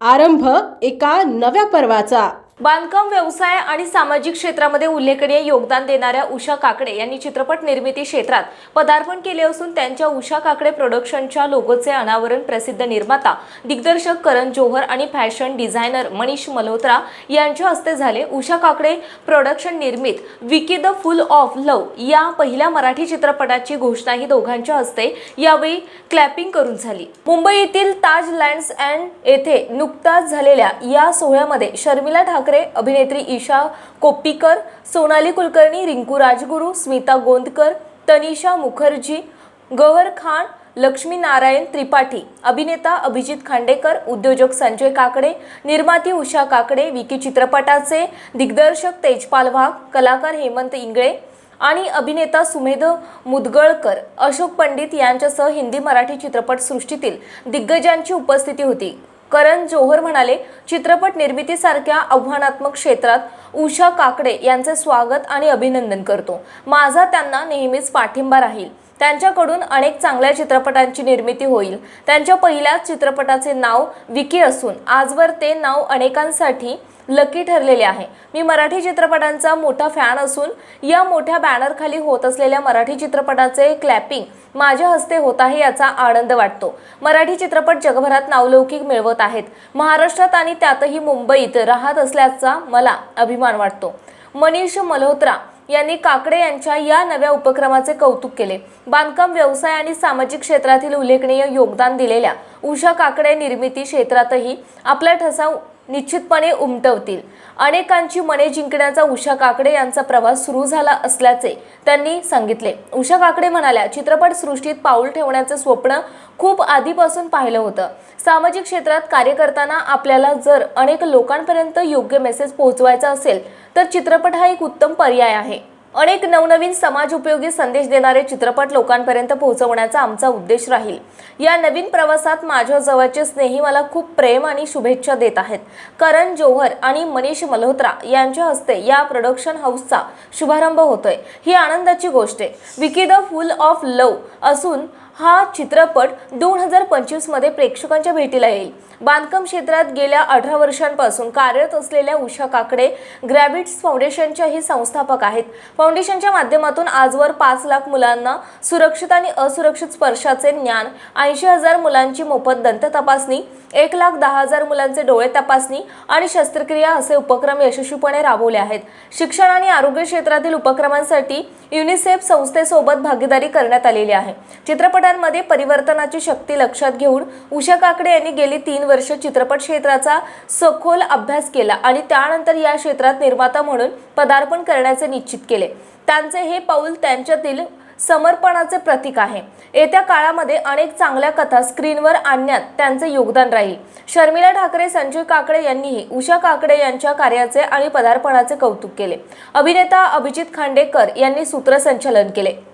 आरंभ एका नव्या पर्वाचा. बांधकाम व्यवसाय आणि सामाजिक क्षेत्रामध्ये उल्लेखनीय योगदान देणाऱ्या उषा काकडे यांनी चित्रपट निर्मिती क्षेत्रात पदार्पण केले असून त्यांच्या उषा काकडे प्रोडक्शनच्या लोगोचे अनावरण प्रसिद्ध निर्माता दिग्दर्शक करण जोहर आणि फॅशन डिझायनर मनीष मल्होत्रा यांच्या हस्ते झाले. उषा काकडे प्रोडक्शन निर्मित Vicky the fool of love या पहिल्या मराठी चित्रपटाची घोषणाही दोघांच्या हस्ते यावेळी क्लॅपिंग करून झाली. मुंबई येथील ताज लँड्स अँड येथे नुकताच झालेल्या या सोहळ्यामध्ये शर्मिला ठाकूर अभिनेत्री ईशा कोप्पीकर सोनाली कुलकर्णी रिंकू राजगुरू स्मिता गोंदकर तनिषा मुखर्जी गौहर खान लक्ष्मी नारायण त्रिपाठी अभिनेता अभिजित खांडेकर उद्योजक संजय काकडे निर्माती उषा काकडे विकी चित्रपटाचे दिग्दर्शक तेजपाल वाघ कलाकार हेमंत इंगळे आणि अभिनेता सुमेध मुदगळकर अशोक पंडित यांच्यासह हिंदी मराठी चित्रपटसृष्टीतील दिग्गजांची उपस्थिती होती. करण जोहर म्हणाले चित्रपट निर्मितीसारख्या आव्हानात्मक क्षेत्रात उषा काकडे यांचे स्वागत आणि अभिनंदन करतो. माझा त्यांना नेहमीच पाठिंबा राहील. त्यांच्याकडून अनेक चांगल्या चित्रपटांची निर्मिती होईल. त्यांच्या पहिल्याच चित्रपटाचे नाव विकी असून आजवर ते नाव अनेकांसाठी लकी ठरलेले आहे. मी मराठी चित्रपटांचा मोठा फॅन असून या मोठ्या बॅनरखाली होत असलेल्या मराठी चित्रपटाचे क्लॅपिंग माझ्या हस्ते होत आहे याचा आनंद वाटतो. मराठी चित्रपट जगभरात नावलौकिक मिळवत आहेत. महाराष्ट्रात आणि त्यातही मुंबईत राहत असल्याचा मला अभिमान वाटतो. मनीष मल्होत्रा यांनी काकडे यांच्या या नव्या उपक्रमाचे कौतुक केले. बांधकाम व्यवसाय आणि सामाजिक क्षेत्रातील उल्लेखनीय योगदान दिलेल्या उषा काकडे निर्मिती क्षेत्रातही आपला ठसा निश्चितपणे उमटवतील. अनेकांची मने जिंकण्याचा उषा काकडे यांचा प्रवास सुरू झाला असल्याचे त्यांनी सांगितले. उषा काकडे म्हणाल्या चित्रपट सृष्टीत पाऊल ठेवण्याचं स्वप्न खूप आधीपासून पाहिलं होतं. सामाजिक क्षेत्रात कार्य करताना आपल्याला जर अनेक लोकांपर्यंत योग्य मेसेज पोहोचवायचा असेल तर चित्रपट हा एक उत्तम पर्याय आहे. अनेक नवनवीन समाज उपयोगी संदेश देणारे चित्रपट लोकांपर्यंत पोहोचवण्याचा आमचा उद्देश राहील. या नवीन प्रवासात माझ्या जवळचे स्नेही मला खूप प्रेम आणि शुभेच्छा देत आहेत. करण जोहर आणि मनीष मल्होत्रा यांच्या हस्ते या प्रोडक्शन हाऊसचा शुभारंभ होतोय. ही आनंदाची गोष्ट आहे. Vicky the fool of love असून हा चित्रपट दोन हजार पंचवीसमध्ये प्रेक्षकांच्या भेटीला येईल. बांधकाम क्षेत्रात गेल्या अठरा वर्षांपासून कार्यरत असलेल्या उषा काकडे ग्रॅबिट्स फाउंडेशनच्याही संस्थापक आहेत. फाउंडेशनच्या माध्यमातून आजवर पाच लाख मुलांना सुरक्षित आणि असुरक्षित स्पर्शाचे ज्ञान ऐंशी हजार मुलांची मोफत दंत तपासणी एक लाख दहा हजार मुलांचे डोळे तपासणी आणि शस्त्रक्रिया असे उपक्रम यशस्वीपणे राबवले आहेत. शिक्षण आणि आरोग्य क्षेत्रातील उपक्रमांसाठी युनिसेफ संस्थेसोबत भागीदारी करण्यात आलेली आहे. चित्रपट चित्रपटांमध्ये परिवर्तनाची शक्ती लक्षात घेऊन उषा काकडे यांनी गेली तीन वर्ष चित्रपट क्षेत्राचा सखोल अभ्यास केला आणि त्यानंतर या क्षेत्रात निर्माता म्हणून पदार्पण करण्याचे निश्चित केले. त्यांचे हे पाऊल त्यांच्यातील समर्पणाचे प्रतीक आहे. येत्या काळामध्ये अनेक चांगल्या कथा स्क्रीनवर आणण्यात त्यांचे योगदान राहील. शर्मिला ठाकरे संजय काकडे यांनीही उषा काकडे यांच्या कार्याचे आणि पदार्पणाचे कौतुक केले. अभिनेता अभिजित खांडेकर यांनी सूत्रसंचालन केले.